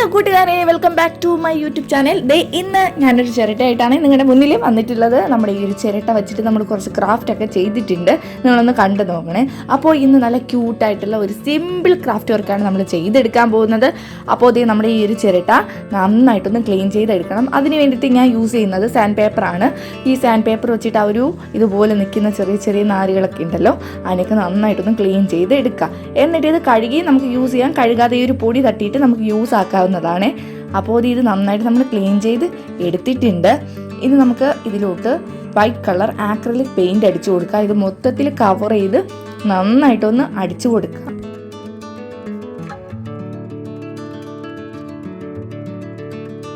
Hello കൂട്ടുകാരെ welcome back to my YouTube channel ദേ ഇന്ന് ഞാനൊരു ചിരട്ടയായിട്ടാണ് നിങ്ങളുടെ മുന്നിൽ വന്നിട്ടുള്ളത്. നമ്മുടെ ഈ ഒരു ചിരട്ട വെച്ചിട്ട് നമ്മൾ കുറച്ച് ക്രാഫ്റ്റ് ഒക്കെ ചെയ്തിട്ടുണ്ട്. നിങ്ങളൊന്ന് കണ്ടു നോക്കണേ. അപ്പോൾ ഇന്ന് നല്ല ക്യൂട്ടായിട്ടുള്ള ഒരു സിമ്പിൾ ക്രാഫ്റ്റ് വർക്കാണ് നമ്മൾ ചെയ്തെടുക്കാൻ പോകുന്നത്. അപ്പോൾ ദേ നമ്മുടെ ഈ ഒരു ചിരട്ട നന്നായിട്ടൊന്ന് ക്ലീൻ ചെയ്തെടുക്കണം. അതിന് വേണ്ടിയിട്ട് ഞാൻ യൂസ് ചെയ്യുന്നത് സാൻഡ് പേപ്പറാണ് ഈ സാൻഡ് പേപ്പർ വെച്ചിട്ട് ആ ഒരു ഇതുപോലെ നിൽക്കുന്ന ചെറിയ ചെറിയ നാരുകളൊക്കെ ഉണ്ടല്ലോ അതിനൊക്കെ നന്നായിട്ടൊന്ന് ക്ലീൻ ചെയ്ത് എടുക്കുക എന്നിട്ട് ഇത് കഴുകി നമുക്ക് യൂസ് ചെയ്യാം. കഴുകാതെ ഈ ഒരു പൊടി തട്ടിയിട്ട് നമുക്ക് യൂസ് ആക്കാവുന്നതാണ് അപ്പോൾ ഇത് നന്നായിട്ട് നമ്മൾ ക്ലീൻ ചെയ്ത് എടുത്തിട്ടുണ്ട്. ഇനി നമുക്ക് ഇതിലോട്ട് വൈറ്റ് കളർ ആക്രലിക് പെയിന്റ് അടിച്ചു കൊടുക്കുക ഇത് മൊത്തത്തിൽ കവർ ചെയ്ത് നന്നായിട്ടൊന്ന് അടിച്ചു കൊടുക്കുക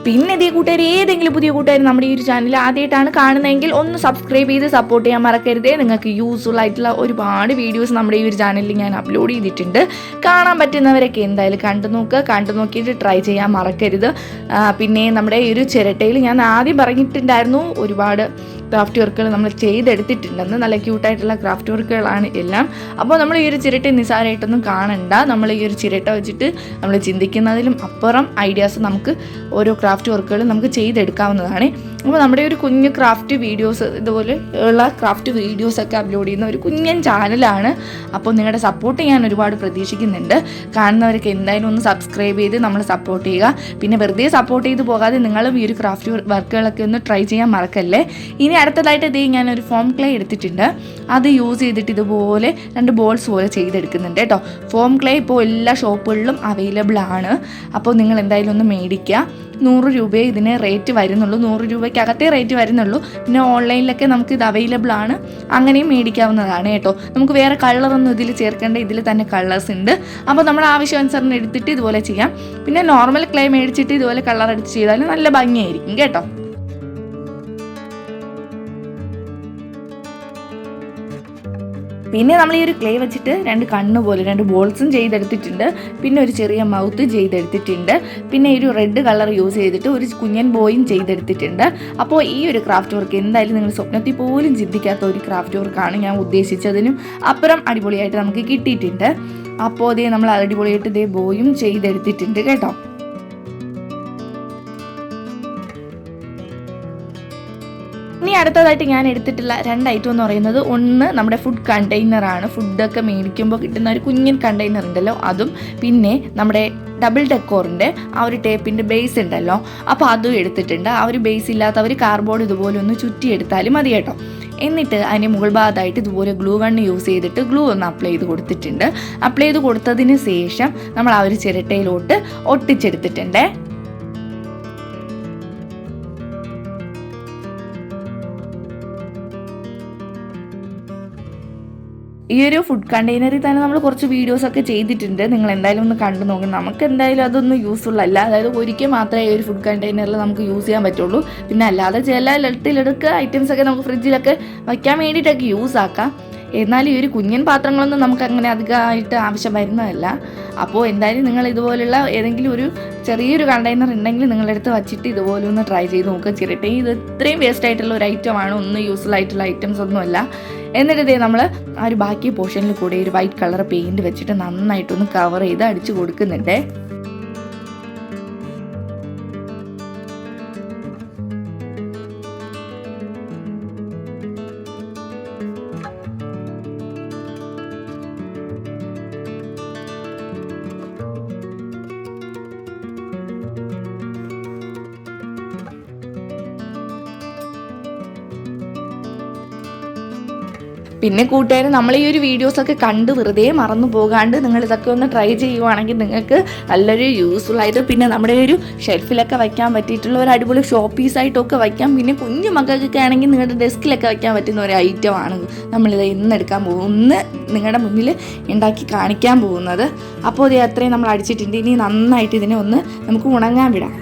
പിന്നെ ഇതേ കൂട്ടുകാർ ഏതെങ്കിലും പുതിയ കൂട്ടുകാർ നമ്മുടെ ഈ ഒരു ചാനൽ ആദ്യമായിട്ടാണ് കാണുന്നതെങ്കിൽ ഒന്ന് സബ്സ്ക്രൈബ് ചെയ്ത് സപ്പോർട്ട് ചെയ്യാൻ മറക്കരുത്. നിങ്ങൾക്ക് യൂസ്ഫുൾ ആയിട്ടുള്ള ഒരുപാട് വീഡിയോസ് നമ്മുടെ ഈ ഒരു ചാനലിൽ ഞാൻ അപ്ലോഡ് ചെയ്തിട്ടുണ്ട്. കാണാൻ പറ്റുന്നവരൊക്കെ എന്തായാലും കണ്ടു നോക്കുക. കണ്ടു നോക്കിയിട്ട് ട്രൈ ചെയ്യാൻ മറക്കരുത്. പിന്നെ നമ്മുടെ ഈ ഒരു ചിരട്ടയിൽ ഞാൻ ആദ്യം പറഞ്ഞിട്ടുണ്ടായിരുന്നു ഒരുപാട് ക്രാഫ്റ്റ് വർക്കുകൾ നമ്മൾ ചെയ്തെടുത്തിട്ടുണ്ടെന്ന് നല്ല ക്യൂട്ടായിട്ടുള്ള ക്രാഫ്റ്റ് വർക്കുകളാണ് എല്ലാം. അപ്പോൾ നമ്മൾ ഈ ഒരു ചിരട്ട നിസ്സാരമായിട്ടൊന്നും കാണണ്ട. നമ്മൾ ഈ ഒരു ചിരട്ട വെച്ചിട്ട് നമ്മൾ ചിന്തിക്കുന്നതിലും അപ്പുറം ഐഡിയാസ് നമുക്ക് ഓരോ ക്രാഫ്റ്റ് വർക്കുകൾ നമുക്ക് ചെയ്തെടുക്കാവുന്നതാണ്. അപ്പോൾ നമ്മുടെ ഒരു കുഞ്ഞ് ക്രാഫ്റ്റ് വീഡിയോസ് ഇതുപോലെ ഉള്ള ക്രാഫ്റ്റ് വീഡിയോസൊക്കെ അപ്ലോഡ് ചെയ്യുന്ന ഒരു കുഞ്ഞൻ ചാനലാണ് അപ്പോൾ നിങ്ങളുടെ സപ്പോർട്ട് ഞാൻ ഒരുപാട് പ്രതീക്ഷിക്കുന്നുണ്ട്. കാണുന്നവർക്ക് എന്തായാലും ഒന്ന് സബ്സ്ക്രൈബ് ചെയ്ത് നമ്മൾ സപ്പോർട്ട് ചെയ്യുക. പിന്നെ വെറുതെ സപ്പോർട്ട് ചെയ്ത് പോകാതെ നിങ്ങളും ഈ ഒരു ക്രാഫ്റ്റ് വർക്കുകളൊക്കെ ഒന്ന് ട്രൈ ചെയ്യാൻ മറക്കല്ലേ? ഇനി അടുത്തതായിട്ട് ഇതേ ഞാൻ ഒരു ഫോം ക്ലേ എടുത്തിട്ടുണ്ട്. അത് യൂസ് ചെയ്തിട്ട് ഇതുപോലെ രണ്ട് ബോൾസ് പോലെ ചെയ്തെടുക്കുന്നുണ്ട് കേട്ടോ. ഫോം ക്ലേ ഇപ്പോൾ എല്ലാ ഷോപ്പുകളിലും അവൈലബിൾ ആണ്. അപ്പോൾ നിങ്ങൾ എന്തായാലും ഒന്ന് മേടിക്കുക. നൂറ് രൂപയെ ഇതിന് റേറ്റ് വരുന്നുള്ളൂ. നൂറ് രൂപയ്ക്കകത്തേ റേറ്റ് വരുന്നുള്ളൂ. പിന്നെ ഓൺലൈനിലൊക്കെ നമുക്ക് ഇത് അവൈലബിൾ ആണ്. അങ്ങനെയും മേടിക്കാവുന്നതാണ് കേട്ടോ. നമുക്ക് വേറെ കളറൊന്നും ഇതിൽ ചേർക്കേണ്ട ഇതിൽ തന്നെ കളേഴ്സ് ഉണ്ട്. അപ്പോൾ നമ്മൾ ആവശ്യാനുസരണം എടുത്തിട്ട് ഇതുപോലെ ചെയ്യാം. പിന്നെ നോർമൽ ക്ലേ മേടിച്ചിട്ട് ഇതുപോലെ കളർ അടിച്ച് ചെയ്താൽ നല്ല ഭംഗിയായിരിക്കും കേട്ടോ. പിന്നെ നമ്മൾ ഈ ഒരു ക്ലേ വെച്ചിട്ട് രണ്ട് കണ്ണ് പോലെ രണ്ട് ബോൾസും ചെയ്തെടുത്തിട്ടുണ്ട്. പിന്നെ ഒരു ചെറിയ മൗത്ത് ചെയ്തെടുത്തിട്ടുണ്ട്. പിന്നെ ഒരു റെഡ് കളർ യൂസ് ചെയ്തിട്ട് ഒരു കുഞ്ഞൻ ബോയും ചെയ്തെടുത്തിട്ടുണ്ട്. അപ്പോൾ ഈ ഒരു ക്രാഫ്റ്റ് വർക്ക് എന്തായാലും നിങ്ങൾ സ്വപ്നത്തിൽ പോലും ചിന്തിക്കാത്ത ഒരു ക്രാഫ്റ്റ് വർക്കാണ് ഞാൻ ഉദ്ദേശിച്ചതിനും അപ്പുറം അടിപൊളിയായിട്ട് നമുക്ക് കിട്ടിയിട്ടുണ്ട്. അപ്പോൾ അതേ നമ്മൾ അടിപൊളിയായിട്ട് ഇതേ ബോയും ചെയ്തെടുത്തിട്ടുണ്ട് കേട്ടോ. ഇനി അടുത്തതായിട്ട് ഞാൻ എടുത്തിട്ടുള്ള രണ്ട് ഐറ്റം എന്ന് പറയുന്നത് ഒന്ന് നമ്മുടെ ഫുഡ് കണ്ടെയ്നറാണ് ഫുഡൊക്കെ മേടിക്കുമ്പോൾ കിട്ടുന്ന ഒരു കുഞ്ഞൻ കണ്ടെയ്നർ ഉണ്ടല്ലോ അതും പിന്നെ നമ്മുടെ ഡബിൾ ഡെക്കോറിന്റെ ആ ഒരു ടേപ്പിന്റെ ബേസ് ഉണ്ടല്ലോ. അപ്പോൾ അതും എടുത്തിട്ടുണ്ട്. ആ ഒരു ബേസ് ഇല്ലാത്തവർ കാർബോർഡ് ഇതുപോലെ ഒന്ന് ചുറ്റി എടുത്താലും മതി കേട്ടോ. എന്നിട്ട് അതിന്റെ മുകൾ ഭാഗത്തായിട്ട് ഇതുപോലെ ഗ്ലൂ ഗണ്ണ് യൂസ് ചെയ്തിട്ട് ഗ്ലൂ ഒന്ന് അപ്ലൈ ചെയ്ത് കൊടുത്തിട്ടുണ്ട്. അപ്ലൈ ചെയ്ത് കൊടുത്തതിന് ശേഷം നമ്മൾ ആ ഒരു ചിരട്ടയിലോട്ട് ഒട്ടിച്ചെടുത്തിട്ടുണ്ടേ. ഈ ഒരു ഫുഡ് കണ്ടെയ്നറിൽ തന്നെ നമ്മൾ കുറച്ച് വീഡിയോസ് ഒക്കെ ചെയ്തിട്ടുണ്ട്. നിങ്ങൾ എന്തായാലും ഒന്ന് കണ്ടു നോക്കണം നമുക്ക് എന്തായാലും അതൊന്നും യൂസ്ഫുൾ അല്ല. അതായത് ഒരിക്കൽ മാത്രമേ ഈ ഒരു ഫുഡ് കണ്ടെയ്നറിൽ നമുക്ക് യൂസ് ചെയ്യാൻ പറ്റുള്ളൂ. പിന്നെ അല്ലാതെ ചില ഐറ്റംസ് ഒക്കെ നമുക്ക് ഫ്രിഡ്ജിലൊക്കെ വയ്ക്കാൻ വേണ്ടിയിട്ടൊക്കെ യൂസ് ആക്കാം. എന്നാൽ ഈ ഒരു കുഞ്ഞൻ പാത്രങ്ങളൊന്നും നമുക്ക് അങ്ങനെ അധികമായിട്ട് ആവശ്യം വരുന്നതല്ല അപ്പോൾ എന്തായാലും നിങ്ങൾ ഇതുപോലുള്ള ഏതെങ്കിലും ഒരു ചെറിയൊരു കണ്ടെയ്നർ ഉണ്ടെങ്കിൽ നിങ്ങളെടുത്ത് വച്ചിട്ട് ഇതുപോലെ ഒന്ന് ട്രൈ ചെയ്ത് നോക്കുക ചിരട്ടെ ഇത് ഇത്രയും വേസ്റ്റ് ആയിട്ടുള്ള ഒരു ഐറ്റം ആണ്. ഒന്നും യൂസ്ഫുൾ ആയിട്ടുള്ള ഐറ്റംസ് ഒന്നുമല്ല എന്നിട്ട് ഇതേ നമ്മൾ ആ ഒരു ബാക്കി പോർഷനിൽ കൂടെ ഒരു വൈറ്റ് കളർ പെയിന്റ് വെച്ചിട്ട് നന്നായിട്ടൊന്ന് കവർ ചെയ്ത് അടിച്ചു കൊടുക്കുന്നുണ്ട്. പിന്നെ കൂട്ടുകാർ നമ്മൾ ഈ ഒരു വീഡിയോസൊക്കെ കണ്ട് വെറുതെ മറന്നു പോകാണ്ട് നിങ്ങൾ ഇതൊക്കെ ഒന്ന് ട്രൈ ചെയ്യുവാണെങ്കിൽ നിങ്ങൾക്ക് നല്ലൊരു യൂസ്ഫുൾ ആയിട്ട് പിന്നെ നമ്മുടെ ഒരു ഷെൽഫിലൊക്കെ വയ്ക്കാൻ പറ്റിയിട്ടുള്ള ഒരു അടിപൊളി ഷോ പീസായിട്ടൊക്കെ വയ്ക്കാം. പിന്നെ കുഞ്ഞു മക്കൾക്കൊക്കെ ആണെങ്കിൽ നിങ്ങളുടെ ഡെസ്കിലൊക്കെ വയ്ക്കാൻ പറ്റുന്ന ഒരു ഐറ്റമാണ് നമ്മളിത് ഇന്ന് എടുക്കാൻ പോകും ഇന്ന് നിങ്ങളുടെ മുന്നിൽ ഉണ്ടാക്കി കാണിക്കാൻ പോകുന്നത്. അപ്പോൾ ഇത് അത്രയും നമ്മൾ അടിച്ചിട്ടുണ്ട്. ഇനി നന്നായിട്ട് ഇതിനെ ഒന്ന് നമുക്ക് ഉണങ്ങാൻ വിടാം.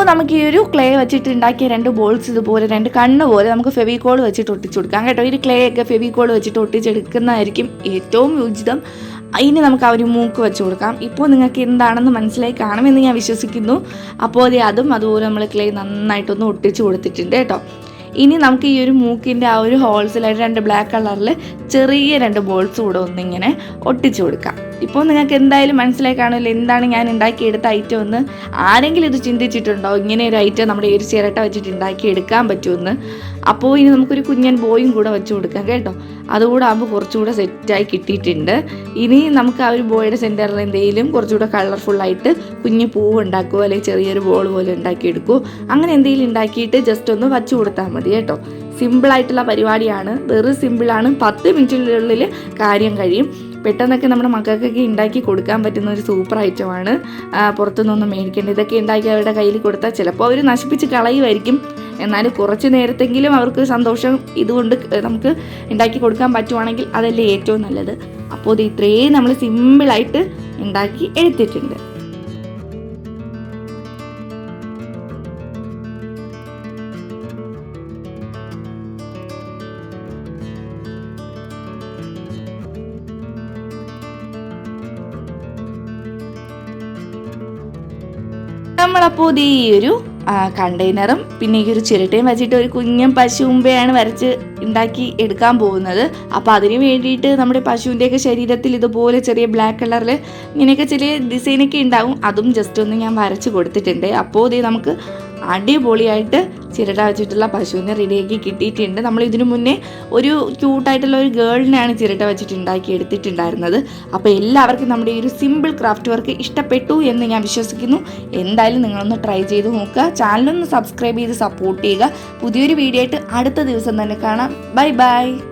അപ്പോൾ നമുക്ക് ഈ ഒരു ക്ലേ വെച്ചിട്ട് ഉണ്ടാക്കിയ രണ്ട് ബോൾസ് ഇതുപോലെ രണ്ട് കണ്ണ് പോലെ നമുക്ക് ഫെവിക്കോൾ വെച്ചിട്ട് ഒട്ടിച്ചു കൊടുക്കാം. കേട്ടോ ഈ ക്ലേ ഒക്കെ ഫെവിക്കോൾ വെച്ചിട്ട് ഒട്ടിച്ചെടുക്കുന്നതായിരിക്കും ഏറ്റവും ഉചിതം. ഇനി നമുക്ക് ആ ഒരു മൂക്ക് വെച്ച് കൊടുക്കാം. ഇപ്പോൾ നിങ്ങൾക്ക് എന്താണെന്ന് മനസ്സിലായി കാണുമെന്ന് ഞാൻ വിശ്വസിക്കുന്നു. അപ്പോൾ അത് അതും അതുപോലെ നമ്മൾ ക്ലേ നന്നായിട്ടൊന്ന് ഒട്ടിച്ചു കൊടുത്തിട്ടുണ്ട് കേട്ടോ. ഇനി നമുക്ക് ഈ ഒരു മൂക്കിന്റെ ആ ഒരു ഹോൾസിലായിട്ട് രണ്ട് ബ്ലാക്ക് കളറിൽ ചെറിയ രണ്ട് ബോൾസ് കൂടെ ഒന്നിങ്ങനെ ഒട്ടിച്ചു കൊടുക്കാം. ഇപ്പോൾ നിങ്ങൾക്ക് എന്തായാലും മനസ്സിലായി കാണുമല്ലോ എന്താണ് ഞാൻ ഉണ്ടാക്കിയെടുത്ത ഐറ്റം എന്ന്. ആരെങ്കിലും ഇത് ചിന്തിച്ചിട്ടുണ്ടോ? ഇങ്ങനെ ഒരു ഐറ്റം നമ്മുടെ ഈ ഒരു ചിരട്ട വെച്ചിട്ട് ഉണ്ടാക്കി എടുക്കാൻ പറ്റുമെന്ന്. അപ്പോൾ ഇനി നമുക്കൊരു കുഞ്ഞൻ ബോയും കൂടെ വെച്ച് കൊടുക്കാം കേട്ടോ. അതുകൂടെ ആകുമ്പോൾ കുറച്ചുകൂടെ സെറ്റായി കിട്ടിയിട്ടുണ്ട്. ഇനി നമുക്ക് ആ ഒരു ബോയുടെ സെന്ററിൽ എന്തെങ്കിലും കുറച്ചുകൂടെ കളർഫുള്ളായിട്ട് കുഞ്ഞു പൂവ് ഉണ്ടാക്കുമോ അല്ലെങ്കിൽ ചെറിയൊരു ബോൾ പോലെ ഉണ്ടാക്കിയെടുക്കുമോ അങ്ങനെ എന്തെങ്കിലും ഉണ്ടാക്കിയിട്ട് ജസ്റ്റ് ഒന്ന് വച്ചു കൊടുത്താൽ മതി കേട്ടോ. സിമ്പിളായിട്ടുള്ള പരിപാടിയാണ്. വെറും സിമ്പിളാണ് പത്ത് മിനിറ്റിനുള്ളിൽ കാര്യം കഴിയും. പെട്ടെന്നൊക്കെ നമ്മുടെ മക്കൾക്കൊക്കെ ഉണ്ടാക്കി കൊടുക്കാൻ പറ്റുന്ന ഒരു സൂപ്പർ ഐറ്റമാണ് പുറത്തുനിന്നൊന്നും മേടിക്കേണ്ടത് ഇതൊക്കെ ഉണ്ടാക്കി അവരുടെ കയ്യിൽ കൊടുത്താൽ ചിലപ്പോൾ അവർ നശിപ്പിച്ച് കളയുമായിരിക്കും. എന്നാലും കുറച്ച് നേരത്തെങ്കിലും അവർക്ക് സന്തോഷം ഇതുകൊണ്ട് നമുക്ക് ഉണ്ടാക്കി കൊടുക്കാൻ പറ്റുവാണെങ്കിൽ അതല്ലേ ഏറ്റവും നല്ലത്. അപ്പോൾ ഇത് ഇത്രയും നമ്മൾ സിമ്പിളായിട്ട് ഉണ്ടാക്കി എടുത്തിട്ടുണ്ട്. നമ്മളപ്പോൾ ഈ ഒരു കണ്ടെയ്നറും പിന്നെ ഈ ഒരു ചിരട്ടയും വെച്ചിട്ട് ഒരു കുഞ്ഞൻ പശുമ്പയാണ് വരച്ച് ഉണ്ടാക്കി എടുക്കാൻ പോകുന്നത്. അപ്പോൾ അതിന് വേണ്ടിയിട്ട് നമ്മുടെ പശുവിന്റെയൊക്കെ ശരീരത്തിൽ ഇതുപോലെ ചെറിയ ബ്ലാക്ക് കളറിൽ ഇങ്ങനെയൊക്കെ ചെറിയ ഡിസൈനൊക്കെ ഉണ്ടാവും. അതും ജസ്റ്റ് ഒന്ന് ഞാൻ വരച്ച് കൊടുത്തിട്ടുണ്ട്. അപ്പോൾ ഇത് നമുക്ക് അടിപൊളിയായിട്ട് ചിരട്ട വെച്ചിട്ടുള്ള പശുവിനെ റെഡിയാക്കി കിട്ടിയിട്ടുണ്ട്. നമ്മൾ ഇതിനു മുന്നേ ഒരു ക്യൂട്ടായിട്ടുള്ള ഒരു ഗേളിനെയാണ് ചിരട്ട വെച്ചിട്ട് ഉണ്ടാക്കി എടുത്തിട്ടുണ്ടായിരുന്നത്. അപ്പോൾ എല്ലാവർക്കും നമ്മുടെ ഈ ഒരു സിമ്പിൾ ക്രാഫ്റ്റ് വർക്ക് ഇഷ്ടപ്പെട്ടു എന്ന് ഞാൻ വിശ്വസിക്കുന്നു. എന്തായാലും നിങ്ങളൊന്ന് ട്രൈ ചെയ്ത് നോക്കുക. ചാനലൊന്ന് സബ്സ്ക്രൈബ് ചെയ്ത് സപ്പോർട്ട് ചെയ്യുക. പുതിയൊരു വീഡിയോ ആയിട്ട് അടുത്ത ദിവസം തന്നെ കാണാം. Bye bye